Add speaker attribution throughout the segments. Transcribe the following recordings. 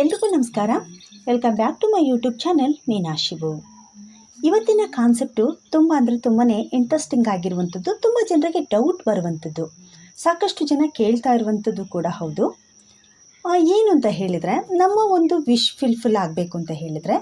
Speaker 1: ಎಲ್ರಿಗೂ ನಮಸ್ಕಾರ. Welcome back to my YouTube channel Meena Shivu ಇವತ್ತಿನ ಕಾನ್ಸೆಪ್ಟು ತುಂಬ ಅಂದರೆ ತುಂಬಾ ಇಂಟ್ರೆಸ್ಟಿಂಗ್ ಆಗಿರುವಂಥದ್ದು, ತುಂಬ ಜನರಿಗೆ ಡೌಟ್ ಬರುವಂಥದ್ದು. ಸಾಕಷ್ಟು ಜನ ಕೇಳ್ತಾ ಇರುವಂಥದ್ದು ಕೂಡ ಹೌದು. ಏನು ಅಂತ ಹೇಳಿದರೆ, ನಮ್ಮ ಒಂದು ವಿಶ್ ಫಿಲ್ಫುಲ್ ಆಗಬೇಕು ಅಂತ ಹೇಳಿದರೆ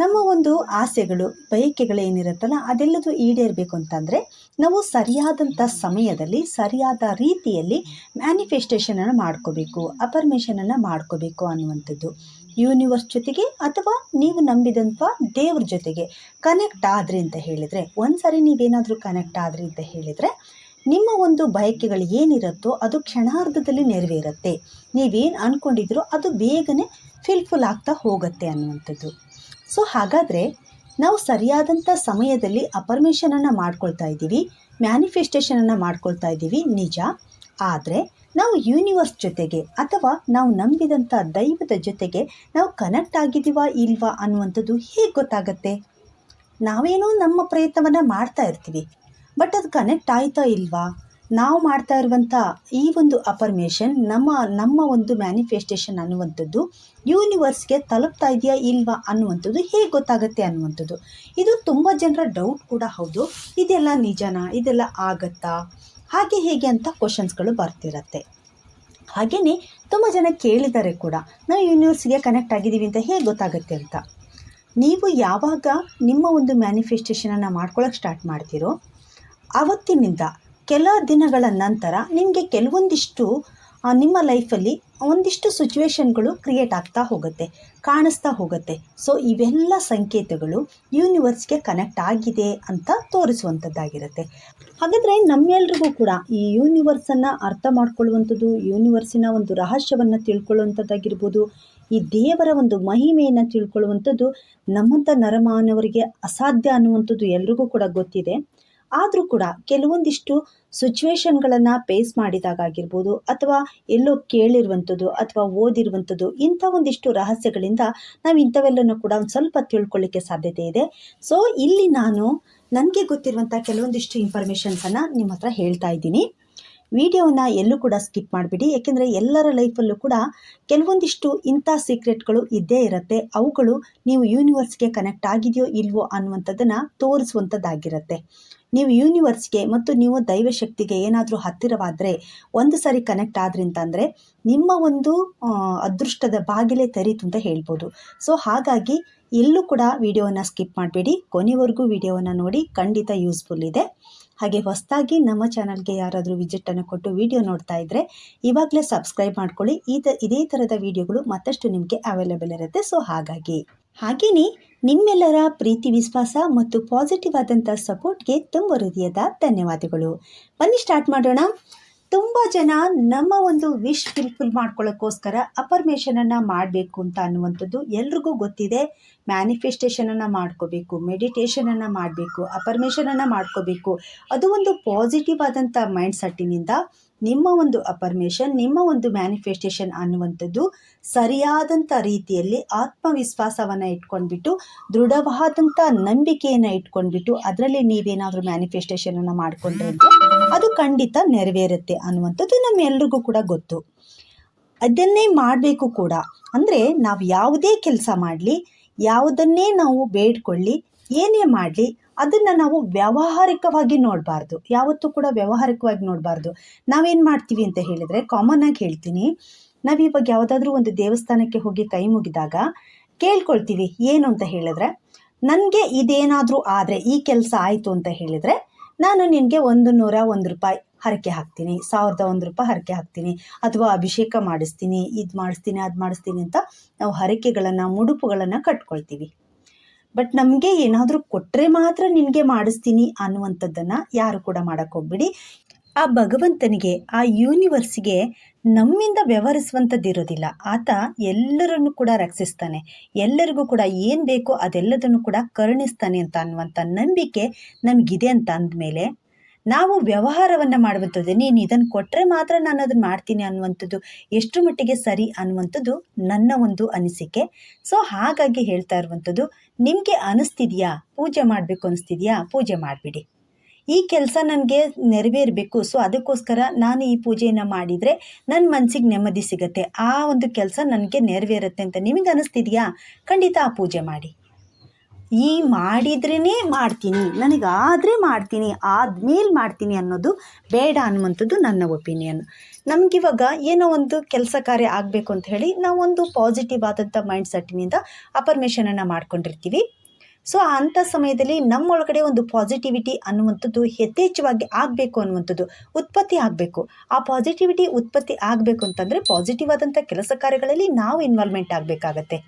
Speaker 1: ನಮ್ಮ ಒಂದು ಆಸೆಗಳು ಬಯಕೆಗಳು ಏನಿರುತ್ತಲ್ಲ ಅದೆಲ್ಲದೂ ಈಡೇರಬೇಕು ಅಂತಂದರೆ, ನಾವು ಸರಿಯಾದಂಥ ಸಮಯದಲ್ಲಿ, ಸರಿಯಾದ ರೀತಿಯಲ್ಲಿ ಮ್ಯಾನಿಫೆಸ್ಟೇಷನನ್ನು ಮಾಡ್ಕೋಬೇಕು ಅಪರ್ಮೇಷನನ್ನು ಮಾಡ್ಕೋಬೇಕು ಅನ್ನುವಂಥದ್ದು. ಯೂನಿವರ್ಸ್ ಜೊತೆಗೆ ಅಥವಾ ನೀವು ನಂಬಿದಂಥ ದೇವ್ರ ಜೊತೆಗೆ ಕನೆಕ್ಟ್ ಆದ್ರಿ ಅಂತ ಹೇಳಿದರೆ ಒಂದು ಸಾರಿ ನೀವೇನಾದರೂ ಕನೆಕ್ಟ್ ಆದ್ರಿ ಅಂತ ಹೇಳಿದರೆ, ನಿಮ್ಮ ಒಂದು ಬಯಕೆಗಳು ಏನಿರುತ್ತೋ ಅದು ಕ್ಷಣಾರ್ಧದಲ್ಲಿ ನೆರವೇರುತ್ತೆ. ನೀವೇನು ಅಂದ್ಕೊಂಡಿದ್ರೋ ಅದು ಬೇಗನೆ ಫಿಲ್ಫುಲ್ ಆಗ್ತಾ ಹೋಗುತ್ತೆ ಅನ್ನುವಂಥದ್ದು. ಸೊ ಹಾಗಾದರೆ ನಾವು ಸರಿಯಾದಂಥ ಸಮಯದಲ್ಲಿ ಅಪರ್ಮೇಷನನ್ನು ಮಾಡ್ಕೊಳ್ತಾ ಇದ್ದೀವಿ, ಮ್ಯಾನಿಫೆಸ್ಟೇಷನನ್ನು ಮಾಡ್ಕೊಳ್ತಾ ಇದ್ದೀವಿ, ನಿಜ. ಆದರೆ ನಾವು ಯೂನಿವರ್ಸ್ ಜೊತೆಗೆ ಅಥವಾ ನಾವು ನಂಬಿದಂಥ ದೈವದ ಜೊತೆಗೆ ನಾವು ಕನೆಕ್ಟ್ ಆಗಿದ್ದೀವಾ ಇಲ್ವಾ ಅನ್ನುವಂಥದ್ದು ಹೇಗೆ ಗೊತ್ತಾಗತ್ತೆ? ನಾವೇನೋ ನಮ್ಮ ಪ್ರಯತ್ನವನ್ನು ಮಾಡ್ತಾ ಇರ್ತೀವಿ, ಬಟ್ ಅದು ಕನೆಕ್ಟ್ ಆಯ್ತಾ ಇಲ್ವಾ? ನಾವು ಮಾಡ್ತಾ ಇರುವಂಥ ಈ ಒಂದು ಅಪರ್ಮೇಷನ್ ನಮ್ಮ ನಮ್ಮ ಒಂದು ಮ್ಯಾನಿಫೆಸ್ಟೇಷನ್ ಅನ್ನುವಂಥದ್ದು ಯೂನಿವರ್ಸ್ಗೆ ತಲುಪ್ತಾ ಇದೆಯಾ ಇಲ್ವಾ ಅನ್ನುವಂಥದ್ದು ಹೇಗೆ ಗೊತ್ತಾಗುತ್ತೆ ಅನ್ನುವಂಥದ್ದು. ಇದು ತುಂಬ ಜನರ ಡೌಟ್ ಕೂಡ ಹೌದು. ಇದೆಲ್ಲ ನಿಜನಾ? ಇದೆಲ್ಲ ಆಗತ್ತಾ? ಹಾಗೆ ಹೇಗೆ ಅಂತ ಕ್ವಶನ್ಸ್ಗಳು ಬರ್ತಿರತ್ತೆ. ಹಾಗೆಯೇ ತುಂಬ ಜನ ಕೇಳಿದ್ದಾರೆ ಕೂಡ, ನಾವು ಯೂನಿವರ್ಸ್ಗೆ ಕನೆಕ್ಟ್ ಆಗಿದ್ದೀವಿ ಅಂತ ಹೇಗೆ ಗೊತ್ತಾಗುತ್ತೆ ಅಂತ. ನೀವು ಯಾವಾಗ ನಿಮ್ಮ ಒಂದು ಮ್ಯಾನಿಫೆಸ್ಟೇಷನನ್ನು ಮಾಡ್ಕೊಳ್ಳೋಕೆ ಸ್ಟಾರ್ಟ್ ಮಾಡ್ತೀರೋ ಆವತ್ತಿನಿಂದ ಕೆಲ ದಿನಗಳ ನಂತರ ನಿಮಗೆ ಕೆಲವೊಂದಿಷ್ಟು ನಿಮ್ಮ ಲೈಫಲ್ಲಿ ಒಂದಿಷ್ಟು ಸಿಚುವೇಶನ್ಗಳು ಕ್ರಿಯೇಟ್ ಆಗ್ತಾ ಹೋಗುತ್ತೆ, ಕಾಣಿಸ್ತಾ ಹೋಗುತ್ತೆ. ಸೊ ಇವೆಲ್ಲ ಸಂಕೇತಗಳು ಯೂನಿವರ್ಸ್ಗೆ ಕನೆಕ್ಟ್ ಆಗಿದೆ ಅಂತ ತೋರಿಸುವಂಥದ್ದಾಗಿರುತ್ತೆ ಹಾಗಾದರೆ ನಮ್ಮೆಲ್ರಿಗೂ ಕೂಡ ಈ ಯೂನಿವರ್ಸನ್ನು ಅರ್ಥ ಮಾಡ್ಕೊಳ್ಳುವಂಥದ್ದು ಯೂನಿವರ್ಸಿನ ಒಂದು ರಹಸ್ಯವನ್ನು ತಿಳ್ಕೊಳ್ಳುವಂಥದ್ದಾಗಿರ್ಬೋದು, ಈ ದೇವರ ಒಂದು ಮಹಿಮೆಯನ್ನು ತಿಳ್ಕೊಳ್ಳುವಂಥದ್ದು ನಮ್ಮಂಥ ನರಮಾನವರಿಗೆ ಅಸಾಧ್ಯ ಅನ್ನುವಂಥದ್ದು ಎಲ್ರಿಗೂ ಕೂಡ ಗೊತ್ತಿದೆ. ಆದರೂ ಕೂಡ ಕೆಲವೊಂದಿಷ್ಟು ಸಿಚುವೇಶನ್ಗಳನ್ನು ಫೇಸ್ ಮಾಡಿದಾಗಿರ್ಬೋದು ಅಥವಾ ಎಲ್ಲೋ ಕೇಳಿರುವಂಥದ್ದು ಅಥವಾ ಓದಿರುವಂಥದ್ದು ಇಂಥ ಒಂದಿಷ್ಟು ರಹಸ್ಯಗಳಿಂದ ನಾವು ಇಂಥವೆಲ್ಲನೂ ಕೂಡ ಒಂದು ಸ್ವಲ್ಪ ತಿಳ್ಕೊಳ್ಳಿಕ್ಕೆ ಸಾಧ್ಯತೆ ಇದೆ. ಸೊ ಇಲ್ಲಿ ನಾನು ನನಗೆ ಗೊತ್ತಿರುವಂಥ ಕೆಲವೊಂದಿಷ್ಟು ಇನ್ಫಾರ್ಮೇಷನ್ಸನ್ನು ನಿಮ್ಮ ಹತ್ರ ಹೇಳ್ತಾ ಇದ್ದೀನಿ. ವಿಡಿಯೋನ ಎಲ್ಲೂ ಕೂಡ ಸ್ಕಿಪ್ ಮಾಡಿಬಿಡಿ. ಏಕೆಂದರೆ ಎಲ್ಲರ ಲೈಫಲ್ಲೂ ಕೂಡ ಕೆಲವೊಂದಿಷ್ಟು ಇಂಥ ಸೀಕ್ರೆಟ್ಗಳು ಇದ್ದೇ ಇರುತ್ತೆ. ಅವುಗಳು ನೀವು ಯೂನಿವರ್ಸ್ಗೆ ಕನೆಕ್ಟ್ ಆಗಿದೆಯೋ ಇಲ್ವೋ ಅನ್ನುವಂಥದ್ದನ್ನು ತೋರಿಸುವಂಥದ್ದಾಗಿರುತ್ತೆ. ನೀವು ಯೂನಿವರ್ಸ್ಗೆ ಮತ್ತು ನೀವು ದೈವಶಕ್ತಿಗೆ ಏನಾದರೂ ಹತ್ತಿರವಾದರೆ ಒಂದು ಸಾರಿ ಕನೆಕ್ಟ್ ಆದ್ರಿ ಅಂತಂದರೆ ನಿಮ್ಮ ಒಂದು ಅದೃಷ್ಟದ ಬಾಗಿಲೇ ತೆರೀತು ಅಂತ ಹೇಳ್ಬೋದು. ಸೊ ಹಾಗಾಗಿ ಎಲ್ಲೂ ಕೂಡ ವಿಡಿಯೋನ ಸ್ಕಿಪ್ ಮಾಡಬೇಡಿ. ಕೊನೆವರೆಗೂ ವಿಡಿಯೋವನ್ನು ನೋಡಿ ಖಂಡಿತ ಯೂಸ್ಫುಲ್ ಇದೆ. ಹಾಗೆ ಹೊಸದಾಗಿ ನಮ್ಮ ಚಾನಲ್ಗೆ ಯಾರಾದರೂ ವಿಸಿಟನ್ನು ಕೊಟ್ಟು ವಿಡಿಯೋ ನೋಡ್ತಾ ಇದ್ದರೆ ಇವಾಗಲೇ ಸಬ್ಸ್ಕ್ರೈಬ್ ಮಾಡ್ಕೊಳ್ಳಿ. ಈ ತ, ಇದೇ ಥರದ ವಿಡಿಯೋಗಳು ಮತ್ತಷ್ಟು ನಿಮಗೆ ಅವೈಲೇಬಲ್ ಇರುತ್ತೆ. ಸೊ ಹಾಗಾಗಿ ಹಾಗೆಯೇ ನಿಮ್ಮೆಲ್ಲರ ಪ್ರೀತಿ, ವಿಶ್ವಾಸ ಮತ್ತು ಪಾಸಿಟಿವ್ ಆದಂಥ ಸಪೋರ್ಟ್ಗೆ ತುಂಬ ಹೃದಯದ ಧನ್ಯವಾದಗಳು. ಬನ್ನಿ ಸ್ಟಾರ್ಟ್ ಮಾಡೋಣ. ತುಂಬ ಜನ ನಮ್ಮ ಒಂದು ವಿಶ್ ಫಿಲ್ಫುಲ್ ಮಾಡ್ಕೊಳ್ಳೋಕ್ಕೋಸ್ಕರ ಅಪರ್ಮೇಷನನ್ನು ಮಾಡಬೇಕು ಅಂತ ಅನ್ನುವಂಥದ್ದು ಎಲ್ರಿಗೂ ಗೊತ್ತಿದೆ. ಮ್ಯಾನಿಫೆಸ್ಟೇಷನನ್ನು ಮಾಡ್ಕೋಬೇಕು ಮೆಡಿಟೇಷನನ್ನು ಮಾಡಬೇಕು ಅಪರ್ಮೇಷನನ್ನು ಮಾಡ್ಕೋಬೇಕು. ಅದು ಒಂದು ಪಾಸಿಟಿವ್ ಆದಂಥ ಮೈಂಡ್ ಸೆಟ್ಟಿನಿಂದ ನಿಮ್ಮ ಒಂದು ಅಪರ್ಮೇಷನ್, ನಿಮ್ಮ ಒಂದು ಮ್ಯಾನಿಫೆಸ್ಟೇಷನ್ ಅನ್ನುವಂಥದ್ದು ಸರಿಯಾದಂಥ ರೀತಿಯಲ್ಲಿ ಆತ್ಮವಿಶ್ವಾಸವನ್ನು ಇಟ್ಕೊಂಡ್ಬಿಟ್ಟು, ದೃಢವಾದಂಥ ನಂಬಿಕೆಯನ್ನು ಇಟ್ಕೊಂಡ್ಬಿಟ್ಟು ಅದರಲ್ಲಿ ನೀವೇನಾದರೂ ಮ್ಯಾನಿಫೆಸ್ಟೇಷನನ್ನು ಮಾಡಿಕೊಂಡ್ರೆ ಅಂದರೆ ಅದು ಖಂಡಿತ ನೆರವೇರುತ್ತೆ ಅನ್ನುವಂಥದ್ದು ನಮ್ಮೆಲ್ರಿಗೂ ಕೂಡ ಗೊತ್ತು. ಅದನ್ನೇ ಮಾಡಬೇಕು ಕೂಡ. ಅಂದರೆ ನಾವು ಯಾವುದೇ ಕೆಲಸ ಮಾಡಲಿ, ಯಾವುದನ್ನೇ ನಾವು ಬೇಡ್ಕೊಳ್ಳಿ, ಏನೇ ಮಾಡಲಿ ಅದನ್ನು ನಾವು ವ್ಯಾವಹಾರಿಕವಾಗಿ ನೋಡಬಾರ್ದು. ಯಾವತ್ತೂ ಕೂಡ ವ್ಯಾವಹಾರಿಕವಾಗಿ ನೋಡಬಾರ್ದು. ನಾವೇನು ಮಾಡ್ತೀವಿ ಅಂತ ಹೇಳಿದರೆ ಆಗಿ ಹೇಳ್ತೀನಿ. ಇವಾಗ ಯಾವುದಾದ್ರೂ ಒಂದು ದೇವಸ್ಥಾನಕ್ಕೆ ಹೋಗಿ ಕೈ ಮುಗಿದಾಗ ಕೇಳ್ಕೊಳ್ತೀವಿ, ಏನು ಅಂತ ಹೇಳಿದ್ರೆ, ನನಗೆ ಇದೇನಾದರೂ ಆದರೆ ಈ ಕೆಲಸ ಆಯಿತು ಅಂತ ಹೇಳಿದರೆ ನಾನು ನಿನಗೆ ಒಂದು ನೂರ ಒಂದು ರೂಪಾಯಿ ಹರಕೆ ಹಾಕ್ತೀನಿ, ಸಾವಿರದ ಒಂದು ರೂಪಾಯಿ ಹರಕೆ ಹಾಕ್ತೀನಿ, ಅಥವಾ ಅಭಿಷೇಕ ಮಾಡಿಸ್ತೀನಿ, ಇದು ಮಾಡಿಸ್ತೀನಿ, ಅದು ಮಾಡಿಸ್ತೀನಿ ಅಂತ ನಾವು ಹರಕೆಗಳನ್ನು, ಮುಡುಪುಗಳನ್ನು ಕಟ್ಕೊಳ್ತೀವಿ. ಬಟ್ ನಮಗೆ ಏನಾದರೂ ಕೊಟ್ಟರೆ ಮಾತ್ರ ನಿನಗೆ ಮಾಡಿಸ್ತೀನಿ ಅನ್ನುವಂಥದ್ದನ್ನು ಯಾರು ಕೂಡ ಮಾಡೋಕ್ಕೋಗ್ಬಿಡಿ ಆ ಭಗವಂತನಿಗೆ, ಆ ಯೂನಿವರ್ಸ್ಗೆ ನಮ್ಮಿಂದ ವ್ಯವಹರಿಸುವಂಥದ್ದು ಇರೋದಿಲ್ಲ ಆತ ಎಲ್ಲರನ್ನು ಕೂಡ ರಕ್ಷಿಸ್ತಾನೆ. ಎಲ್ಲರಿಗೂ ಕೂಡ ಏನು ಬೇಕೋ ಅದೆಲ್ಲದನ್ನು ಕೂಡ ಕರುಣಿಸ್ತಾನೆ ಅಂತ ಅನ್ನುವಂಥ ನಂಬಿಕೆ ನಮಗಿದೆ ಅಂತ ಅಂದಮೇಲೆ ನಾವು ವ್ಯವಹಾರವನ್ನು ಮಾಡುವಂಥದ್ದು, ನೀನು ಇದನ್ನು ಕೊಟ್ಟರೆ ಮಾತ್ರ ನಾನು ಅದನ್ನು ಮಾಡ್ತೀನಿ ಅನ್ನುವಂಥದ್ದು, ಎಷ್ಟು ಮಟ್ಟಿಗೆ ಸರಿ ಅನ್ನುವಂಥದ್ದು ನನ್ನ ಒಂದು ಅನಿಸಿಕೆ. ಸೊ ಹಾಗಾಗಿ ಹೇಳ್ತಾ ಇರುವಂಥದ್ದು, ನಿಮಗೆ ಅನಿಸ್ತಿದೆಯಾ? ಪೂಜೆ ಮಾಡಬೇಕು ಅನಿಸ್ತಿದೆಯಾ? ಪೂಜೆ ಮಾಡಿಬಿಡಿ. ಈ ಕೆಲಸ ನನಗೆ ನೆರವೇರಬೇಕು ಸೊ ಅದಕ್ಕೋಸ್ಕರ ನಾನು ಈ ಪೂಜೆಯನ್ನು ಮಾಡಿದರೆ ನನ್ನ ಮನಸ್ಸಿಗೆ ನೆಮ್ಮದಿ ಸಿಗುತ್ತೆ. ಆ ಒಂದು ಕೆಲಸ ನನಗೆ ನೆರವೇರುತ್ತೆ ಅಂತ ನಿಮಗೆ ಅನಿಸ್ತಿದೆಯಾ? ಖಂಡಿತ ಆ ಪೂಜೆ ಮಾಡಿ. ಈ ಮಾಡಿದ್ರೇ ಮಾಡ್ತೀನಿ, ನನಗಾದರೆ ಮಾಡ್ತೀನಿ, ಆದ್ಮೇಲೆ ಮಾಡ್ತೀನಿ ಅನ್ನೋದು ಬೇಡ ಅನ್ನುವಂಥದ್ದು ನನ್ನ ಒಪಿನಿಯನ್. ನಮಗಿವಾಗ ಏನೋ ಒಂದು ಕೆಲಸ ಕಾರ್ಯ ಆಗಬೇಕು ಅಂತ ಹೇಳಿ ನಾವೊಂದು ಪಾಸಿಟಿವ್ ಆದಂಥ ಮೈಂಡ್ ಸೆಟ್ಟಿನಿಂದ ಅಪರ್ಮೇಷನನ್ನು ಮಾಡ್ಕೊಂಡಿರ್ತೀವಿ. ಸೊ ಅಂಥ ಸಮಯದಲ್ಲಿ ನಮ್ಮೊಳಗಡೆ ಒಂದು ಪಾಸಿಟಿವಿಟಿ ಅನ್ನುವಂಥದ್ದು ಯಥೇಚ್ಛವಾಗಿ ಆಗಬೇಕು ಅನ್ನುವಂಥದ್ದು ಉತ್ಪತ್ತಿ ಆಗಬೇಕು. ಆ ಪಾಸಿಟಿವಿಟಿ ಉತ್ಪತ್ತಿ ಆಗಬೇಕು ಅಂತಂದರೆ ಪಾಸಿಟಿವ್ ಆದಂಥ ಕೆಲಸ ಕಾರ್ಯಗಳಲ್ಲಿ ನಾವು ಇನ್ವಾಲ್ವ್ಮೆಂಟ್ ಆಗಬೇಕಾಗತ್ತೆ.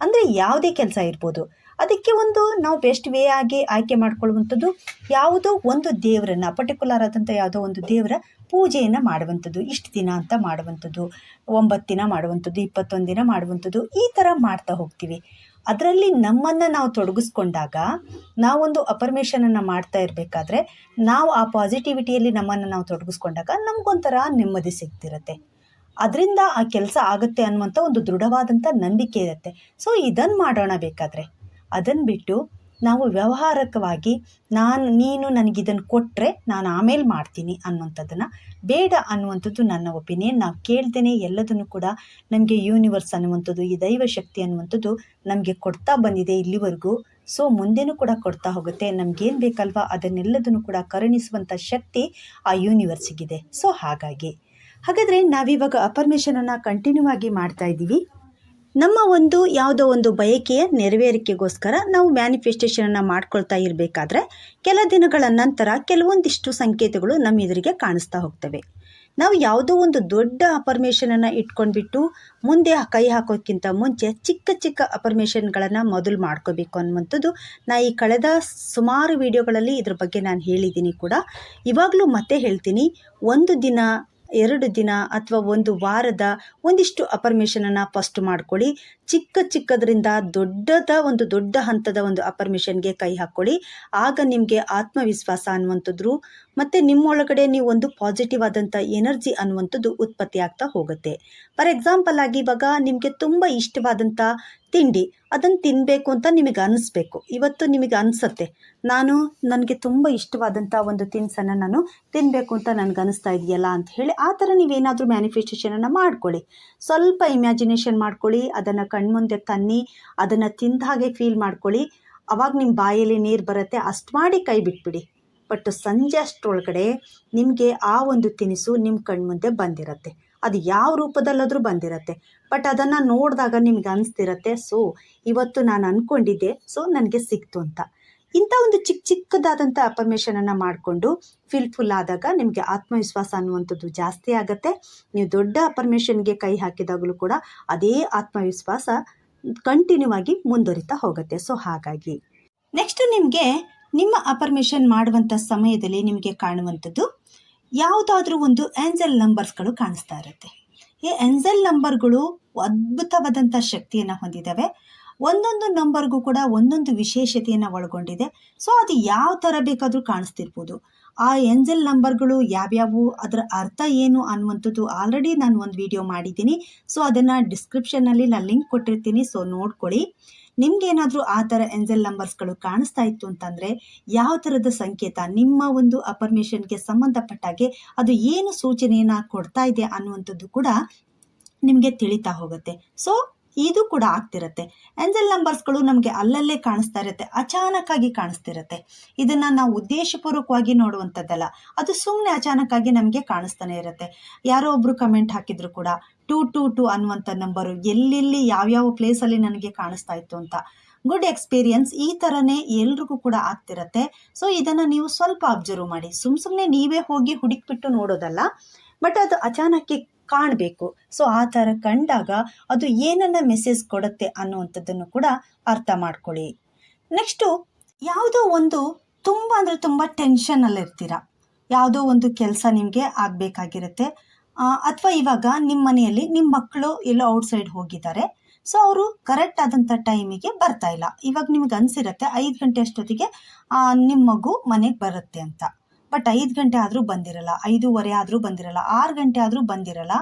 Speaker 1: ಅಂದರೆ ಯಾವುದೇ ಕೆಲಸ ಇರ್ಬೋದು. ಅದಕ್ಕೆ ಒಂದು ನಾವು ಬೆಸ್ಟ್ ವೇ ಆಗಿ ಆಯ್ಕೆ ಮಾಡ್ಕೊಳ್ಳುವಂಥದ್ದು ಯಾವುದೋ ಒಂದು ದೇವರನ್ನು ಪರ್ಟಿಕ್ಯುಲರ್ ಆದಂಥ ಯಾವುದೋ ಒಂದು ದೇವರ ಪೂಜೆಯನ್ನು ಮಾಡುವಂಥದ್ದು, ಇಷ್ಟು ದಿನ ಅಂತ ಮಾಡುವಂಥದ್ದು, ಒಂಬತ್ತು ದಿನ ಮಾಡುವಂಥದ್ದು, ಇಪ್ಪತ್ತೊಂದು ದಿನ ಮಾಡುವಂಥದ್ದು, ಈ ಥರ ಮಾಡ್ತಾ ಹೋಗ್ತೀವಿ. ಅದರಲ್ಲಿ ನಮ್ಮನ್ನು ನಾವು ತೊಡಗಿಸ್ಕೊಂಡಾಗ ನಾವೊಂದು ಅಪರ್ಮೇಷನನ್ನು ಮಾಡ್ತಾ ಇರಬೇಕಾದ್ರೆ ನಾವು ಆ ಪಾಸಿಟಿವಿಟಿಯಲ್ಲಿ ನಮ್ಮನ್ನು ನಾವು ತೊಡಗಿಸ್ಕೊಂಡಾಗ ನಮಗೊಂಥರ ನೆಮ್ಮದಿ ಸಿಗ್ತಿರುತ್ತೆ. ಅದರಿಂದ ಆ ಕೆಲಸ ಆಗುತ್ತೆ ಅನ್ನುವಂಥ ಒಂದು ದೃಢವಾದಂಥ ನಂಬಿಕೆ ಇರುತ್ತೆ. ಸೊ ಇದನ್ನು ಮಾಡೋಣ ಬೇಕಾದರೆ. ಅದನ್ನು ಬಿಟ್ಟು ನಾವು ವ್ಯವಹಾರಕವಾಗಿ ನಾನು, ನೀನು ನನಗಿದನ್ನು ಕೊಟ್ಟರೆ ನಾನು ಆಮೇಲೆ ಮಾಡ್ತೀನಿ ಅನ್ನುವಂಥದ್ದನ್ನು, ಬೇಡ ಅನ್ನುವಂಥದ್ದು ನನ್ನ ಒಪಿನಿಯನ್. ನಾವು ಕೇಳ್ತೇನೆ ಎಲ್ಲದನ್ನು ಕೂಡ ನಮಗೆ ಯೂನಿವರ್ಸ್ ಅನ್ನುವಂಥದ್ದು, ಈ ದೈವ ಶಕ್ತಿ ಅನ್ನುವಂಥದ್ದು ನಮಗೆ ಕೊಡ್ತಾ ಬಂದಿದೆ ಇಲ್ಲಿವರೆಗೂ. ಸೊ ಮುಂದೆನೂ ಕೂಡ ಕೊಡ್ತಾ ಹೋಗುತ್ತೆ. ನಮಗೇನು ಬೇಕಲ್ವಾ? ಅದನ್ನೆಲ್ಲದನ್ನು ಕೂಡ ಕರುಣಿಸುವಂಥ ಶಕ್ತಿ ಆ ಯೂನಿವರ್ಸಿಗಿದೆ. ಸೊ ಹಾಗಾಗಿ. ಹಾಗಾದರೆ ನಾವಿವಾಗ ಅಪರ್ಮಿಷನನ್ನು ಕಂಟಿನ್ಯೂ ಆಗಿ ಮಾಡ್ತಾ ಇದ್ದೀವಿ. ನಮ್ಮ ಒಂದು ಯಾವುದೋ ಒಂದು ಬಯಕೆಯ ನೆರವೇರಿಕೆಗೋಸ್ಕರ ನಾವು ಮ್ಯಾನಿಫೆಸ್ಟೇಷನನ್ನು ಮಾಡ್ಕೊಳ್ತಾ ಇರಬೇಕಾದ್ರೆ ಕೆಲ ದಿನಗಳ ನಂತರ ಕೆಲವೊಂದಿಷ್ಟು ಸಂಕೇತಗಳು ನಮ್ಮ ಎದುರಿಗೆ ಕಾಣಿಸ್ತಾ ಹೋಗ್ತವೆ. ನಾವು ಯಾವುದೋ ಒಂದು ದೊಡ್ಡ ಅಪರ್ಮೇಷನನ್ನು ಇಟ್ಕೊಂಡ್ಬಿಟ್ಟು ಮುಂದೆ ಕೈ ಹಾಕೋಕ್ಕಿಂತ ಮುಂಚೆ ಚಿಕ್ಕ ಚಿಕ್ಕ ಅಪರ್ಮೇಷನ್ಗಳನ್ನು ಮೊದಲು ಮಾಡ್ಕೋಬೇಕು ಅನ್ನುವಂಥದ್ದು ನಾ ಈ ಕಳೆದ ಸುಮಾರು ವಿಡಿಯೋಗಳಲ್ಲಿ ಇದ್ರ ಬಗ್ಗೆ ನಾನು ಹೇಳಿದ್ದೀನಿ ಕೂಡ. ಇವಾಗಲೂ ಮತ್ತೆ ಹೇಳ್ತೀನಿ, ಒಂದು ದಿನ ಎರಡು ದಿನ ಅಥವಾ ಒಂದು ವಾರದ ಒಂದಿಷ್ಟು ಅಪರ್ಮೇಷನನ್ನು ಫಸ್ಟ್ ಮಾಡ್ಕೊಳ್ಳಿ. ಚಿಕ್ಕ ಚಿಕ್ಕದರಿಂದ ದೊಡ್ಡದ ಒಂದು ದೊಡ್ಡ ಹಂತದ ಒಂದು ಅಪರ್ಮಿಷನ್ಗೆ ಕೈ ಹಾಕ್ಕೊಳ್ಳಿ. ಆಗ ನಿಮಗೆ ಆತ್ಮವಿಶ್ವಾಸ ಅನ್ನುವಂಥದ್ದು ಮತ್ತು ನಿಮ್ಮೊಳಗಡೆ ನೀವು ಒಂದು ಪಾಸಿಟಿವ್ ಆದಂಥ ಎನರ್ಜಿ ಅನ್ನುವಂಥದ್ದು ಉತ್ಪತ್ತಿ ಆಗ್ತಾ ಹೋಗುತ್ತೆ. ಫಾರ್ ಎಕ್ಸಾಂಪಲ್ ಆಗಿ ಇವಾಗ ನಿಮಗೆ ತುಂಬ ಇಷ್ಟವಾದಂಥ ತಿಂಡಿ ಅದನ್ನು ತಿನ್ನಬೇಕು ಅಂತ ನಿಮಗೆ ಅನಿಸ್ಬೇಕು. ಇವತ್ತು ನಿಮಗೆ ಅನಿಸುತ್ತೆ, ನಾನು ನನಗೆ ತುಂಬ ಇಷ್ಟವಾದಂಥ ಒಂದು ತಿನಿಸನ್ನು ನಾನು ತಿನ್ನಬೇಕು ಅಂತ ನನಗೆ ಅನಿಸ್ತಾ ಇದೆಯಲ್ಲ ಅಂತ ಹೇಳಿ ಆ ಥರ ನೀವೇನಾದರೂ ಮ್ಯಾನಿಫೆಸ್ಟೇಷನನ್ನು ಮಾಡ್ಕೊಳ್ಳಿ. ಸ್ವಲ್ಪ ಇಮ್ಯಾಜಿನೇಷನ್ ಮಾಡ್ಕೊಳ್ಳಿ, ಅದನ್ನು ಕಣ್ಮುಂದೆ ತನ್ನಿ, ಅದನ್ನು ತಿಂದ ಹಾಗೆ ಫೀಲ್ ಮಾಡ್ಕೊಳ್ಳಿ. ಅವಾಗ ನಿಮ್ಮ ಬಾಯಲ್ಲಿ ನೀರು ಬರುತ್ತೆ, ಅಷ್ಟು ಮಾಡಿ ಕೈ ಬಿಟ್ಬಿಡಿ. ಬಟ್ ಸಂಜೆ ಅಷ್ಟರೊಳಗಡೆ ನಿಮಗೆ ಆ ಒಂದು ತಿನಿಸು ನಿಮ್ಮ ಕಣ್ಮುಂದೆ ಬಂದಿರತ್ತೆ. ಅದು ಯಾವ ರೂಪದಲ್ಲಾದರೂ ಬಂದಿರತ್ತೆ. ಬಟ್ ಅದನ್ನು ನೋಡಿದಾಗ ನಿಮ್ಗೆ ಅನಿಸ್ತಿರತ್ತೆ, ಸೊ, ಇವತ್ತು ನಾನು ಅಂದ್ಕೊಂಡಿದ್ದೆ ಸೊ ನನಗೆ ಸಿಕ್ತು ಅಂತ. ಇಂಥ ಒಂದು ಚಿಕ್ಕ ಚಿಕ್ಕದಾದಂಥ ಅಪರ್ಮೇಷನನ್ನು ಮಾಡಿಕೊಂಡು ಫಿಲ್ಫುಲ್ ಆದಾಗ ನಿಮಗೆ ಆತ್ಮವಿಶ್ವಾಸ ಅನ್ನುವಂಥದ್ದು ಜಾಸ್ತಿ ಆಗುತ್ತೆ. ನೀವು ದೊಡ್ಡ ಅಪರ್ಮೇಷನ್ಗೆ ಕೈ ಹಾಕಿದಾಗಲೂ ಕೂಡ ಅದೇ ಆತ್ಮವಿಶ್ವಾಸ ಕಂಟಿನ್ಯೂ ಆಗಿ ಮುಂದುವರಿತಾ ಹೋಗುತ್ತೆ. ಸೊ ಹಾಗಾಗಿ. ನೆಕ್ಸ್ಟ್ ನಿಮಗೆ ನಿಮ್ಮ ಅಪರ್ಮೇಷನ್ ಮಾಡುವಂಥ ಸಮಯದಲ್ಲಿ ನಿಮಗೆ ಕಾಣುವಂಥದ್ದು ಯಾವುದಾದ್ರೂ ಒಂದು ಆ್ಯಂಜಲ್ ನಂಬರ್ಸ್ಗಳು ಕಾಣಿಸ್ತಾ ಇರುತ್ತೆ. ಈ ಆ್ಯಂಜಲ್ ನಂಬರ್ಗಳು ಅದ್ಭುತವಾದಂಥ ಶಕ್ತಿಯನ್ನು ಹೊಂದಿದ್ದಾವೆ ಒಂದೊಂದು ನಂಬರ್ಗೂ ಕೂಡ ಒಂದೊಂದು ವಿಶೇಷತೆಯನ್ನು ಒಳಗೊಂಡಿದೆ. ಸೊ ಅದು ಯಾವ ಥರ ಬೇಕಾದರೂ ಕಾಣಿಸ್ತಿರ್ಬೋದು. ಆ ಎಂಜಲ್ ನಂಬರ್ಗಳು ಯಾವ್ಯಾವು, ಅದರ ಅರ್ಥ ಏನು ಅನ್ನುವಂಥದ್ದು ಆಲ್ರೆಡಿ ನಾನು ಒಂದು ವಿಡಿಯೋ ಮಾಡಿದ್ದೀನಿ. ಸೊ ಅದನ್ನು ಡಿಸ್ಕ್ರಿಪ್ಷನ್ನಲ್ಲಿ ನಾನು ಲಿಂಕ್ ಕೊಟ್ಟಿರ್ತೀನಿ. ಸೊ ನೋಡ್ಕೊಳ್ಳಿ. ನಿಮ್ಗೇನಾದರೂ ಆ ಥರ ಎಂಜಲ್ ನಂಬರ್ಸ್ಗಳು ಕಾಣಿಸ್ತಾ ಇತ್ತು ಅಂತಂದರೆ ಯಾವ ಥರದ ಸಂಕೇತ, ನಿಮ್ಮ ಒಂದು ಅಪರ್ಮೇಷನ್ಗೆ ಸಂಬಂಧಪಟ್ಟಾಗೆ ಅದು ಏನು ಸೂಚನೆಯನ್ನ ಕೊಡ್ತಾ ಇದೆ ಅನ್ನುವಂಥದ್ದು ಕೂಡ ನಿಮಗೆ ತಿಳಿತಾ ಹೋಗುತ್ತೆ. ಸೊ ಇದು ಕೂಡ ಆಗ್ತಿರತ್ತೆ. ಎಂಜಲ್ ನಂಬರ್ಸ್ಗಳು ನಮಗೆ ಅಲ್ಲಲ್ಲೇ ಕಾಣಿಸ್ತಾ ಇರುತ್ತೆ, ಅಚಾನಕ್ಕಾಗಿ ಕಾಣಿಸ್ತಿರತ್ತೆ. ಇದನ್ನು ನಾವು ಉದ್ದೇಶಪೂರ್ವಕವಾಗಿ ನೋಡುವಂಥದ್ದಲ್ಲ, ಅದು ಸುಮ್ಮನೆ ಅಚಾನಕ್ಕಾಗಿ ನಮಗೆ ಕಾಣಿಸ್ತಾನೆ ಇರುತ್ತೆ. ಯಾರೋ ಒಬ್ಬರು ಕಮೆಂಟ್ ಹಾಕಿದ್ರು ಕೂಡ ಟೂ ಟೂ ಟೂ ಅನ್ನುವಂಥ ನಂಬರು ಎಲ್ಲೆಲ್ಲಿ ಯಾವ್ಯಾವ ಪ್ಲೇಸಲ್ಲಿ ನನಗೆ ಕಾಣಿಸ್ತಾ ಇತ್ತು ಅಂತ. ಗುಡ್ ಎಕ್ಸ್ಪೀರಿಯನ್ಸ್ ಈ ತರನೇ ಎಲ್ರಿಗೂ ಕೂಡ ಆಗ್ತಿರತ್ತೆ. ಸೊ ಇದನ್ನು ನೀವು ಸ್ವಲ್ಪ ಅಬ್ಸರ್ವ್ ಮಾಡಿ. ಸುಮ್ ಸುಮ್ಮನೆ ನೀವೇ ಹೋಗಿ ಹುಡುಕ್ಬಿಟ್ಟು ನೋಡೋದಲ್ಲ ಬಟ್ ಅದು ಅಚಾನಕ್ಕೆ ಕಾಣಬೇಕು. ಸೊ ಆ ಥರ ಕಂಡಾಗ ಅದು ಏನನ್ನ ಮೆಸೇಜ್ ಕೊಡುತ್ತೆ ಅನ್ನುವಂಥದ್ದನ್ನು ಕೂಡ ಅರ್ಥ ಮಾಡ್ಕೊಳ್ಳಿ. ನೆಕ್ಸ್ಟು ಯಾವುದೋ ಒಂದು ತುಂಬ ಅಂದರೆ ತುಂಬ ಟೆನ್ಷನಲ್ಲಿರ್ತೀರ ಯಾವುದೋ ಒಂದು ಕೆಲಸ ನಿಮಗೆ ಆಗಬೇಕಾಗಿರುತ್ತೆ. ಅಥವಾ ಇವಾಗ ನಿಮ್ಮ ಮನೆಯಲ್ಲಿ ನಿಮ್ಮ ಮಕ್ಕಳು ಎಲ್ಲೋ ಔಟ್ಸೈಡ್ ಹೋಗಿದ್ದಾರೆ. ಸೊ ಅವರು ಕರೆಕ್ಟ್ ಆದಂಥ ಟೈಮಿಗೆ ಬರ್ತಾ ಇಲ್ಲ. ಇವಾಗ ನಿಮ್ಗೆ ಅನಿಸಿರುತ್ತೆ ಐದು ಗಂಟೆ ಅಷ್ಟೊತ್ತಿಗೆ ನಿಮ್ಮ ಮಗು ಮನೆಗೆ ಬರುತ್ತೆ ಅಂತ. ಬಟ್ ಐದು ಗಂಟೆ ಆದರೂ ಬಂದಿರಲ್ಲ, ಐದೂವರೆ ಆದರೂ ಬಂದಿರಲ್ಲ, ಆರು ಗಂಟೆ ಆದರೂ ಬಂದಿರಲ್ಲ,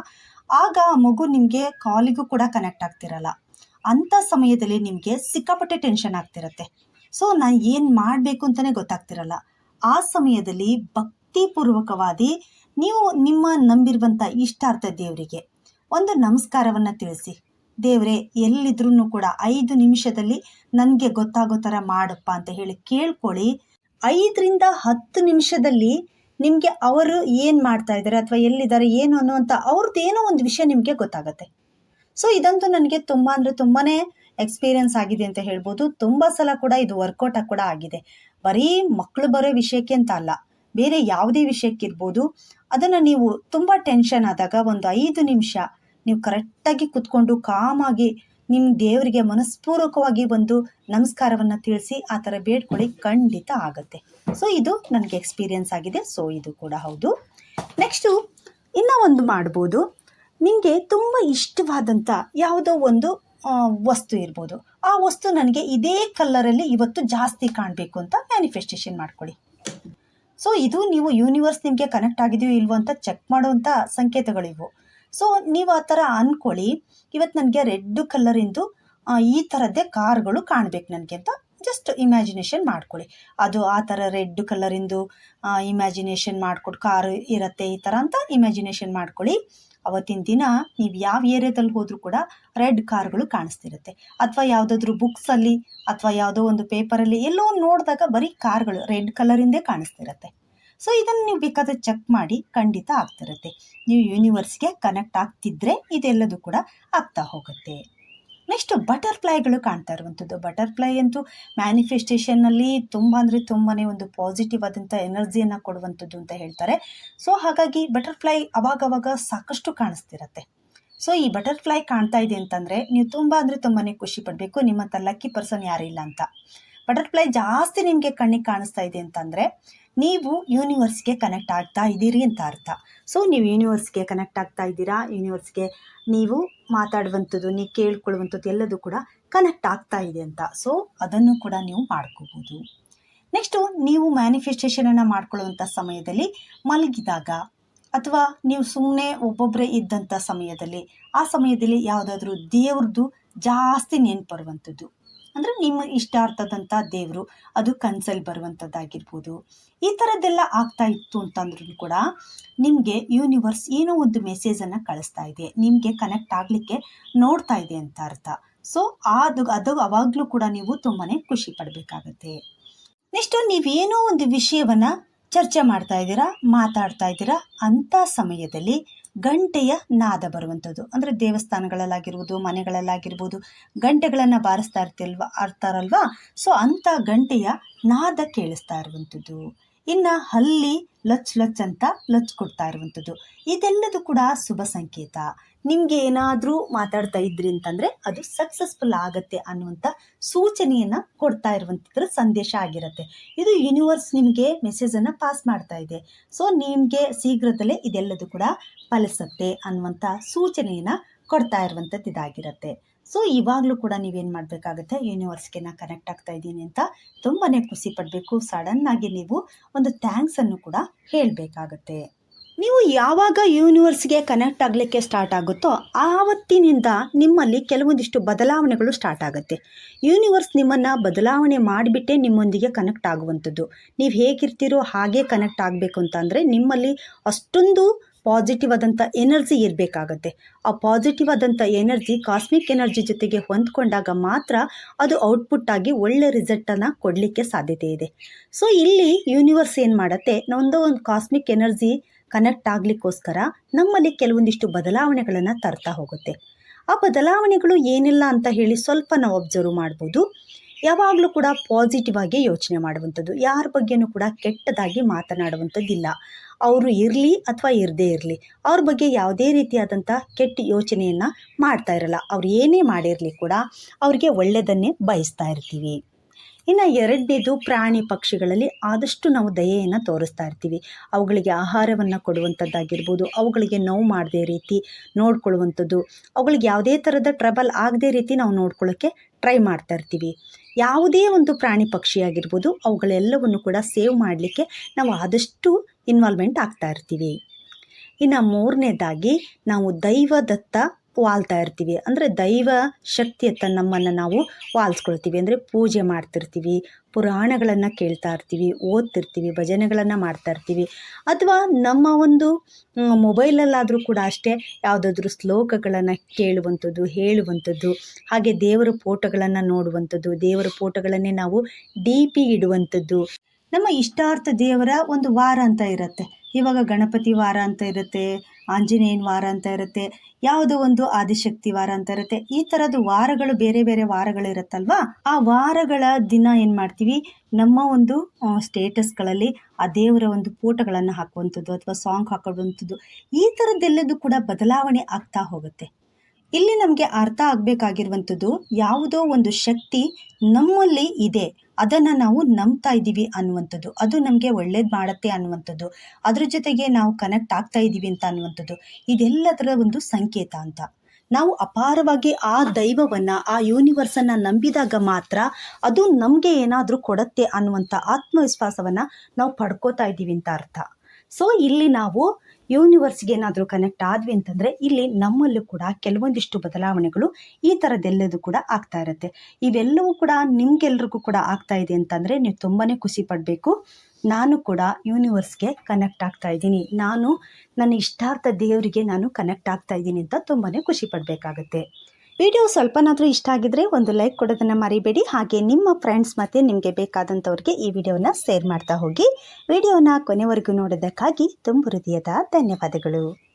Speaker 1: ಆಗ ಆ ಮಗು ನಿಮಗೆ ಕಾಲಿಗೂ ಕೂಡ ಕನೆಕ್ಟ್ ಆಗ್ತಿರಲ್ಲ. ಅಂಥ ಸಮಯದಲ್ಲಿ ನಿಮಗೆ ಸಿಕ್ಕಾಪಟ್ಟೆ ಟೆನ್ಷನ್ ಆಗ್ತಿರತ್ತೆ. ಸೊ ನಾನು ಏನು ಮಾಡಬೇಕು ಅಂತಲೇ ಗೊತ್ತಾಗ್ತಿರಲ್ಲ. ಆ ಸಮಯದಲ್ಲಿ ಭಕ್ತಿಪೂರ್ವಕವಾದಿ ನೀವು ನಿಮ್ಮ ನಂಬಿರುವಂಥ ಇಷ್ಟಾರ್ಥ ದೇವರಿಗೆ ಒಂದು ನಮಸ್ಕಾರವನ್ನು ತಿಳಿಸಿ. ದೇವರೇ ಎಲ್ಲಿದ್ರೂ ಕೂಡ ಐದು ನಿಮಿಷದಲ್ಲಿ ನನಗೆ ಗೊತ್ತಾಗೋ ಥರ ಮಾಡಪ್ಪ ಅಂತ ಹೇಳಿ ಕೇಳ್ಕೊಳ್ಳಿ. ಐದರಿಂದ ಹತ್ತು ನಿಮಿಷದಲ್ಲಿ ನಿಮಗೆ ಅವರು ಏನು ಮಾಡ್ತಾ ಇದ್ದಾರೆ ಅಥವಾ ಎಲ್ಲಿದ್ದಾರೆ, ಏನು ಅನ್ನುವಂಥ ಅವ್ರದ್ದು ಏನೋ ಒಂದು ವಿಷಯ ನಿಮಗೆ ಗೊತ್ತಾಗುತ್ತೆ. ಸೊ ಇದಂತೂ ನನಗೆ ತುಂಬ ಅಂದರೆ ತುಂಬಾ ಎಕ್ಸ್ಪೀರಿಯನ್ಸ್ ಆಗಿದೆ ಅಂತ ಹೇಳ್ಬೋದು. ತುಂಬ ಸಲ ಕೂಡ ಇದು ವರ್ಕೌಟಾಗಿ ಕೂಡ ಆಗಿದೆ. ಬರೀ ಮಕ್ಕಳು ಬರೋ ವಿಷಯಕ್ಕೆ ಅಂತ ಅಲ್ಲ. ಬೇರೆ ಯಾವುದೇ ವಿಷಯಕ್ಕಿರ್ಬೋದು, ಅದನ್ನು ನೀವು ತುಂಬ ಟೆನ್ಷನ್ ಆದಾಗ ಒಂದು ಐದು ನಿಮಿಷ ನೀವು ಕರೆಕ್ಟಾಗಿ ಕುತ್ಕೊಂಡು ಕಾಮಾಗಿ ನಿಮ್ಮ ದೇವರಿಗೆ ಮನಸ್ಪೂರ್ವಕವಾಗಿ ಒಂದು ನಮಸ್ಕಾರವನ್ನು ತಿಳಿಸಿ ಆ ಥರ ಬೇಡ್ಕೊಳ್ಳಿ, ಖಂಡಿತ ಆಗುತ್ತೆ. ಸೊ ಇದು ನನಗೆ ಎಕ್ಸ್ಪೀರಿಯನ್ಸ್ ಆಗಿದೆ. ಸೊ ಇದು ಕೂಡ ಹೌದು. ನೆಕ್ಸ್ಟು ಇನ್ನೂ ಒಂದು ಮಾಡ್ಬೋದು. ನಿಮಗೆ ತುಂಬ ಇಷ್ಟವಾದಂಥ ಯಾವುದೋ ಒಂದು ವಸ್ತು ಇರ್ಬೋದು. ಆ ವಸ್ತು ನನಗೆ ಇದೇ ಕಲ್ಲರಲ್ಲಿ ಇವತ್ತು ಜಾಸ್ತಿ ಕಾಣಬೇಕು ಅಂತ ಮ್ಯಾನಿಫೆಸ್ಟೇಷನ್ ಮಾಡ್ಕೊಳ್ಳಿ. ಸೊ ಇದು ನೀವು ಯೂನಿವರ್ಸ್ ನಿಮಗೆ ಕನೆಕ್ಟ್ ಆಗಿದೆಯೋ ಇಲ್ವೋ ಅಂತ ಚೆಕ್ ಮಾಡುವಂಥ ಸಂಕೇತಗಳಿವು. ಸೊ ನೀವು ಆ ಥರ ಅಂದ್ಕೊಳ್ಳಿ ಇವತ್ತು ನನಗೆ ರೆಡ್ ಕಲರಿಂದು ಈ ಥರದ್ದೇ ಕಾರ್ಗಳು ಕಾಣಬೇಕು ನನಗೆ ಅಂತ ಜಸ್ಟ್ ಇಮ್ಯಾಜಿನೇಷನ್ ಮಾಡ್ಕೊಳ್ಳಿ. ಅದು ಆ ಥರ ರೆಡ್ ಕಲರಿಂದು ಇಮ್ಯಾಜಿನೇಷನ್ ಮಾಡ್ಕೊಟ್ಟು ಕಾರು ಇರುತ್ತೆ ಈ ಥರ ಅಂತ ಇಮ್ಯಾಜಿನೇಷನ್ ಮಾಡ್ಕೊಳ್ಳಿ. ಅವತ್ತಿನ ದಿನ ನೀವು ಯಾವ ಏರಿಯಾದಲ್ಲಿ ಹೋದರೂ ಕೂಡ ರೆಡ್ ಕಾರ್ಗಳು ಕಾಣಿಸ್ತಿರುತ್ತೆ. ಅಥವಾ ಯಾವುದಾದ್ರೂ ಬುಕ್ಸಲ್ಲಿ ಅಥವಾ ಯಾವುದೋ ಒಂದು ಪೇಪರಲ್ಲಿ ಎಲ್ಲೋ ನೋಡಿದಾಗ ಬರೀ ಕಾರ್ಗಳು ರೆಡ್ ಕಲರಿಂದೇ ಕಾಣಿಸ್ತಿರುತ್ತೆ. ಸೊ ಇದನ್ನು ನೀವು ಬೇಕಾದ್ರೆ ಚೆಕ್ ಮಾಡಿ ಖಂಡಿತ ಆಗ್ತಿರುತ್ತೆ. ನೀವು ಯೂನಿವರ್ಸ್ಗೆ ಕನೆಕ್ಟ್ ಆಗ್ತಿದ್ರೆ ಇದೆಲ್ಲದೂ ಕೂಡ ಆಗ್ತಾ ಹೋಗುತ್ತೆ. ನೆಕ್ಸ್ಟ್ ಬಟರ್ಫ್ಲೈಗಳು ಕಾಣ್ತಾ ಇರುವಂಥದ್ದು. ಬಟರ್ಫ್ಲೈ ಅಂತೂ ಮ್ಯಾನಿಫೆಸ್ಟೇಷನ್ನಲ್ಲಿ ತುಂಬ ಅಂದರೆ ತುಂಬಾ ಒಂದು ಪಾಸಿಟಿವ್ ಆದಂಥ ಎನರ್ಜಿಯನ್ನು ಕೊಡುವಂಥದ್ದು ಅಂತ ಹೇಳ್ತಾರೆ. ಸೊ ಹಾಗಾಗಿ ಬಟರ್ಫ್ಲೈ ಅವಾಗವಾಗ ಸಾಕಷ್ಟು ಕಾಣಿಸ್ತಿರತ್ತೆ. ಸೊ ಈ ಬಟರ್ಫ್ಲೈ ಕಾಣ್ತಾ ಇದೆ ಅಂತಂದರೆ ನೀವು ತುಂಬ ಅಂದರೆ ತುಂಬಾ ಖುಷಿ ಪಡಬೇಕು. ನಿಮ್ಮಂಥ ಲಕ್ಕಿ ಪರ್ಸನ್ ಯಾರಿಲ್ಲ ಅಂತ. ಬಟರ್ಫ್ಲೈ ಜಾಸ್ತಿ ನಿಮಗೆ ಕಣ್ಣಿಗೆ ಕಾಣಿಸ್ತಾ ಇದೆ ಅಂತಂದರೆ ನೀವು ಯೂನಿವರ್ಸ್ಗೆ ಕನೆಕ್ಟ್ ಆಗ್ತಾ ಇದ್ದೀರಿ ಅಂತ ಅರ್ಥ. ಸೊ ನೀವು ಯೂನಿವರ್ಸ್ಗೆ ಕನೆಕ್ಟ್ ಆಗ್ತಾ ಇದ್ದೀರಾ? ಯೂನಿವರ್ಸ್ಗೆ ನೀವು ಮಾತಾಡುವಂಥದ್ದು, ನೀವು ಕೇಳ್ಕೊಳ್ಳುವಂಥದ್ದು ಎಲ್ಲದೂ ಕೂಡ ಕನೆಕ್ಟ್ ಆಗ್ತಾ ಇದೆ ಅಂತ. ಸೊ ಅದನ್ನು ಕೂಡ ನೀವು ಮಾಡ್ಕೋಬೋದು. ನೆಕ್ಸ್ಟು ನೀವು ಮ್ಯಾನಿಫೆಸ್ಟೇಷನನ್ನು ಮಾಡ್ಕೊಳ್ಳುವಂಥ ಸಮಯದಲ್ಲಿ ಮಲಗಿದಾಗ ಅಥವಾ ನೀವು ಸುಮ್ಮನೆ ಒಬ್ಬೊಬ್ಬರೇ ಇದ್ದಂಥ ಸಮಯದಲ್ಲಿ, ಆ ಸಮಯದಲ್ಲಿ ಯಾವುದಾದ್ರೂ ದೇವ್ರದ್ದು ಜಾಸ್ತಿ ನೆನ್ಪು ಬರುವಂಥದ್ದು. ಅಂದರೆ ನಿಮ್ಮ ಇಷ್ಟಾರ್ಥದಂಥ ದೇವರು, ಅದು ಕನ್ಸಲ್ಲಿ ಬರುವಂಥದ್ದಾಗಿರ್ಬೋದು ಈ ಥರದ್ದೆಲ್ಲ ಆಗ್ತಾ ಇತ್ತು ಅಂತಂದ್ರೂ ಕೂಡ ನಿಮಗೆ ಯೂನಿವರ್ಸ್ ಏನೋ ಒಂದು ಮೆಸೇಜನ್ನು ಕಳಿಸ್ತಾ ಇದೆ. ನಿಮಗೆ ಕನೆಕ್ಟ್ ಆಗಲಿಕ್ಕೆ ನೋಡ್ತಾ ಇದೆ ಅಂತ ಅರ್ಥ. ಸೊ ಅದು ಅದು ಅವಾಗಲೂ ಕೂಡ ನೀವು ತುಂಬಾ ಖುಷಿ ಪಡಬೇಕಾಗತ್ತೆ. ನೆಕ್ಸ್ಟು ನೀವೇನೋ ಒಂದು ವಿಷಯವನ್ನು ಚರ್ಚೆ ಮಾಡ್ತಾ ಇದ್ದೀರಾ, ಮಾತಾಡ್ತಾ ಇದ್ದೀರಾ ಅಂಥ ಸಮಯದಲ್ಲಿ ಗಂಟೆಯ ನಾದ ಬರುವಂಥದ್ದು. ಅಂದರೆ ದೇವಸ್ಥಾನಗಳಲ್ಲಾಗಿರ್ಬೋದು, ಮನೆಗಳಲ್ಲಾಗಿರ್ಬೋದು, ಗಂಟೆಗಳನ್ನು ಬಾರಿಸ್ತಾ ಇರ್ತಿಲ್ವ, ಆಡ್ತಾರಲ್ವಾ? ಸೊ ಅಂಥ ಗಂಟೆಯ ನಾದ ಕೇಳಿಸ್ತಾ ಇರುವಂಥದ್ದು. ಇನ್ನು ಹಲ್ಲಿ ಲಚ್ ಲಚ್ ಅಂತ ಲಚ್ ಕೊಡ್ತಾ ಇರುವಂಥದ್ದು. ಇದೆಲ್ಲದೂ ಕೂಡ ಶುಭ ಸಂಕೇತ. ನಿಮಗೆ ಏನಾದರೂ ಮಾತಾಡ್ತಾ ಇದ್ರಿ ಅಂತಂದರೆ ಅದು ಸಕ್ಸಸ್ಫುಲ್ ಆಗುತ್ತೆ ಅನ್ನುವಂಥ ಸೂಚನೆಯನ್ನು ಕೊಡ್ತಾ ಇರುವಂಥದ್ರ ಸಂದೇಶ ಆಗಿರುತ್ತೆ. ಇದು ಯೂನಿವರ್ಸ್ ನಿಮಗೆ ಮೆಸೇಜನ್ನು ಪಾಸ್ ಮಾಡ್ತಾ ಇದೆ. ಸೊ ನಿಮಗೆ ಶೀಘ್ರದಲ್ಲೇ ಇದೆಲ್ಲದೂ ಕೂಡ ಫಲಿಸುತ್ತೆ ಅನ್ನುವಂಥ ಸೂಚನೆಯನ್ನು ಕೊಡ್ತಾ ಇರುವಂಥದ್ದು ಇದಾಗಿರುತ್ತೆ. ಸೊ ಇವಾಗಲೂ ಕೂಡ ನೀವೇನು ಮಾಡಬೇಕಾಗುತ್ತೆ ಯೂನಿವರ್ಸ್ಗೆ ನಾನು ಕನೆಕ್ಟ್ ಆಗ್ತಾ ಇದ್ದೀನಿ ಅಂತ ತುಂಬಾ ಖುಷಿ ಪಡಬೇಕು. ಸಡನ್ನಾಗಿ ನೀವು ಒಂದು ಥ್ಯಾಂಕ್ಸನ್ನು ಕೂಡ ಹೇಳಬೇಕಾಗತ್ತೆ. ನೀವು ಯಾವಾಗ ಯೂನಿವರ್ಸ್ಗೆ ಕನೆಕ್ಟ್ ಆಗಲಿಕ್ಕೆ ಸ್ಟಾರ್ಟ್ ಆಗುತ್ತೋ ಆವತ್ತಿನಿಂದ ನಿಮ್ಮಲ್ಲಿ ಕೆಲವೊಂದಿಷ್ಟು ಬದಲಾವಣೆಗಳು ಸ್ಟಾರ್ಟ್ ಆಗುತ್ತೆ. ಯೂನಿವರ್ಸ್ ನಿಮ್ಮನ್ನು ಬದಲಾವಣೆ ಮಾಡಿಬಿಟ್ಟೇ ನಿಮ್ಮೊಂದಿಗೆ ಕನೆಕ್ಟ್ ಆಗುವಂಥದ್ದು. ನೀವು ಹೇಗಿರ್ತೀರೋ ಹಾಗೆ ಕನೆಕ್ಟ್ ಆಗಬೇಕು ಅಂತಂದರೆ ನಿಮ್ಮಲ್ಲಿ ಅಷ್ಟೊಂದು ಪಾಸಿಟಿವ್ ಆದಂಥ ಎನರ್ಜಿ ಇರಬೇಕಾಗತ್ತೆ. ಆ ಪಾಸಿಟಿವ್ ಆದಂಥ ಎನರ್ಜಿ ಕಾಸ್ಮಿಕ್ ಎನರ್ಜಿ ಜೊತೆಗೆ ಹೊಂದ್ಕೊಂಡಾಗ ಮಾತ್ರ ಅದು ಔಟ್ಪುಟ್ ಆಗಿ ಒಳ್ಳೆ ರಿಸಲ್ಟನ್ನು ಕೊಡಲಿಕ್ಕೆ ಸಾಧ್ಯತೆ ಇದೆ. ಸೊ ಇಲ್ಲಿ ಯೂನಿವರ್ಸ್ ಏನು ಮಾಡುತ್ತೆ? ನಮ್ಮದು ಒಂದು ಕಾಸ್ಮಿಕ್ ಎನರ್ಜಿ ಕನೆಕ್ಟ್ ಆಗಲಿಕ್ಕೋಸ್ಕರ ನಮ್ಮಲ್ಲಿ ಕೆಲವೊಂದಿಷ್ಟು ಬದಲಾವಣೆಗಳನ್ನು ತರ್ತಾ ಹೋಗುತ್ತೆ. ಆ ಬದಲಾವಣೆಗಳು ಏನಿಲ್ಲ ಅಂತ ಹೇಳಿ ಸ್ವಲ್ಪ ನಾವು ಅಬ್ಸರ್ವ್ ಮಾಡ್ಬೋದು. ಯಾವಾಗಲೂ ಕೂಡ ಪಾಸಿಟಿವ್ ಆಗಿ ಯೋಚನೆ ಮಾಡುವಂಥದ್ದು. ಯಾರ ಬಗ್ಗೆನೂ ಕೂಡ ಕೆಟ್ಟದಾಗಿ ಮಾತನಾಡುವಂಥದ್ದಿಲ್ಲ. ಅವರು ಇರಲಿ ಅಥವಾ ಇರದೇ ಇರಲಿ, ಅವ್ರ ಬಗ್ಗೆ ಯಾವುದೇ ರೀತಿಯಾದಂಥ ಕೆಟ್ಟ ಯೋಚನೆಯನ್ನು ಮಾಡ್ತಾ ಇರಲ್ಲ. ಅವ್ರು ಏನೇ ಮಾಡಿರಲಿ ಕೂಡ ಅವ್ರಿಗೆ ಒಳ್ಳೆಯದನ್ನೇ ಬಯಸ್ತಾ ಇರ್ತೀವಿ. ಇನ್ನು ಎರಡನೇದು ಪ್ರಾಣಿ ಪಕ್ಷಿಗಳಲ್ಲಿ ಆದಷ್ಟು ನಾವು ದಯೆಯನ್ನು ತೋರಿಸ್ತಾ ಇರ್ತೀವಿ. ಅವುಗಳಿಗೆ ಆಹಾರವನ್ನು ಕೊಡುವಂಥದ್ದಾಗಿರ್ಬೋದು, ಅವುಗಳಿಗೆ ನೋವು ಮಾಡದೇ ರೀತಿ ನೋಡ್ಕೊಳ್ಳುವಂಥದ್ದು, ಅವುಗಳಿಗೆ ಯಾವುದೇ ಥರದ ಟ್ರಬಲ್ ಆಗದೇ ರೀತಿ ನಾವು ನೋಡ್ಕೊಳ್ಳೋಕ್ಕೆ ಟ್ರೈ ಮಾಡ್ತಾ ಇರ್ತೀವಿ. ಯಾವುದೇ ಒಂದು ಪ್ರಾಣಿ ಪಕ್ಷಿ ಆಗಿರ್ಬೋದು ಅವುಗಳೆಲ್ಲವನ್ನು ಕೂಡ ಸೇವ್ ಮಾಡಲಿಕ್ಕೆ ನಾವು ಆದಷ್ಟು ಇನ್ವಾಲ್ವ್ಮೆಂಟ್ ಆಗ್ತಾ ಇರ್ತೀವಿ. ಇನ್ನು ಮೂರನೇದಾಗಿ ನಾವು ದೈವದತ್ತ ವಾಲ್ತಾ ಇರ್ತೀವಿ. ಅಂದರೆ ದೈವ ಶಕ್ತಿಯತ್ತ ನಮ್ಮನ್ನು ನಾವು ವಾಲ್ಸ್ಕೊಳ್ತೀವಿ. ಅಂದರೆ ಪೂಜೆ ಮಾಡ್ತಿರ್ತೀವಿ, ಪುರಾಣಗಳನ್ನು ಕೇಳ್ತಾ ಇರ್ತೀವಿ, ಓದ್ತಿರ್ತೀವಿ, ಭಜನೆಗಳನ್ನು ಮಾಡ್ತಾ ಇರ್ತೀವಿ. ಅಥವಾ ನಮ್ಮ ಒಂದು ಮೊಬೈಲಲ್ಲಾದರೂ ಕೂಡ ಅಷ್ಟೇ ಯಾವುದಾದ್ರೂ ಶ್ಲೋಕಗಳನ್ನು ಕೇಳುವಂಥದ್ದು, ಹೇಳುವಂಥದ್ದು, ಹಾಗೆ ದೇವರ ಫೋಟೋಗಳನ್ನು ನೋಡುವಂಥದ್ದು, ದೇವರ ಫೋಟೋಗಳನ್ನೇ ನಾವು ಡಿ ಪಿ ಇಡುವಂಥದ್ದು. ನಮ್ಮ ಇಷ್ಟಾರ್ಥ ದೇವರ ಒಂದು ವಾರ ಅಂತ ಇರುತ್ತೆ. ಇವಾಗ ಗಣಪತಿ ವಾರ ಅಂತ ಇರುತ್ತೆ, ಆಂಜನೇಯನ ವಾರ ಅಂತ ಇರುತ್ತೆ, ಯಾವುದೋ ಒಂದು ಆದಿಶಕ್ತಿ ವಾರ ಅಂತ ಇರುತ್ತೆ. ಈ ಥರದ್ದು ವಾರಗಳು ಬೇರೆ ಬೇರೆ ವಾರಗಳು ಇರುತ್ತಲ್ವಾ? ಆ ವಾರಗಳ ದಿನ ಏನು ಮಾಡ್ತೀವಿ? ನಮ್ಮ ಒಂದು ಸ್ಟೇಟಸ್ಗಳಲ್ಲಿ ಆ ದೇವರ ಒಂದು ಫೋಟೋಗಳನ್ನು ಹಾಕುವಂಥದ್ದು ಅಥವಾ ಸಾಂಗ್ ಹಾಕುವಂಥದ್ದು. ಈ ಥರದ್ದೆಲ್ಲದೂ ಕೂಡ ಬದಲಾವಣೆ ಆಗ್ತಾ ಹೋಗುತ್ತೆ. ಇಲ್ಲಿ ನಮಗೆ ಅರ್ಥ ಆಗಬೇಕಾಗಿರುವಂಥದ್ದು ಯಾವುದೋ ಒಂದು ಶಕ್ತಿ ನಮ್ಮಲ್ಲಿ ಇದೆ. ಅದನ್ನು ನಾವು ನಂಬ್ತಾ ಇದ್ದೀವಿ ಅನ್ನುವಂಥದ್ದು. ಅದು ನಮಗೆ ಒಳ್ಳೇದು ಮಾಡುತ್ತೆ ಅನ್ನುವಂಥದ್ದು. ಅದ್ರ ಜೊತೆಗೆ ನಾವು ಕನೆಕ್ಟ್ ಆಗ್ತಾ ಇದ್ದೀವಿ ಅಂತ ಅನ್ನುವಂಥದ್ದು. ಇದೆಲ್ಲದರ ಒಂದು ಸಂಕೇತ ಅಂತ. ನಾವು ಅಪಾರವಾಗಿ ಆ ದೈವವನ್ನು, ಆ ಯೂನಿವರ್ಸನ್ನು ನಂಬಿದಾಗ ಮಾತ್ರ ಅದು ನಮಗೆ ಏನಾದರೂ ಕೊಡುತ್ತೆ ಅನ್ನುವಂಥ ಆತ್ಮವಿಶ್ವಾಸವನ್ನು ನಾವು ಪಡ್ಕೋತಾ ಇದ್ದೀವಿ ಅಂತ ಅರ್ಥ. ಸೊ ಇಲ್ಲಿ ನಾವು ಯೂನಿವರ್ಸ್ಗೆ ಏನಾದರೂ ಕನೆಕ್ಟ್ ಆದ್ವಿ ಅಂತಂದರೆ ಇಲ್ಲಿ ನಮ್ಮಲ್ಲೂ ಕೂಡ ಕೆಲವೊಂದಿಷ್ಟು ಬದಲಾವಣೆಗಳು ಈ ಥರದ್ದೆಲ್ಲದೂ ಕೂಡ ಆಗ್ತಾ ಇರುತ್ತೆ. ಇವೆಲ್ಲವೂ ಕೂಡ ನಿಮ್ಗೆಲ್ರಿಗೂ ಕೂಡ ಆಗ್ತಾ ಇದೆ ಅಂತಂದರೆ ನೀವು ತುಂಬಾ ಖುಷಿ ಪಡಬೇಕು. ನಾನು ಕೂಡ ಯೂನಿವರ್ಸ್ಗೆ ಕನೆಕ್ಟ್ ಆಗ್ತಾ ಇದ್ದೀನಿ. ನಾನು ನನ್ನ ಇಷ್ಟಾರ್ಥ ದೇವರಿಗೆ ನಾನು ಕನೆಕ್ಟ್ ಆಗ್ತಾ ಇದ್ದೀನಿ ಅಂತ ತುಂಬಾ ಖುಷಿ ಪಡಬೇಕಾಗತ್ತೆ. ವಿಡಿಯೋ ಸ್ವಲ್ಪನಾದರೂ ಇಷ್ಟ ಆಗಿದ್ರೆ ಒಂದು ಲೈಕ್ ಕೊಡೋದನ್ನು ಮರಿಬೇಡಿ. ಹಾಗೆ ನಿಮ್ಮ ಫ್ರೆಂಡ್ಸ್ ಮತ್ತು ನಿಮಗೆ ಬೇಕಾದಂಥವ್ರಿಗೆ ಈ ವಿಡಿಯೋನ ಶೇರ್ ಮಾಡ್ತಾ ಹೋಗಿ. ವಿಡಿಯೋನ ಕೊನೆವರೆಗೂ ನೋಡೋದಕ್ಕಾಗಿ ತುಂಬ ಹೃದಯದ ಧನ್ಯವಾದಗಳು.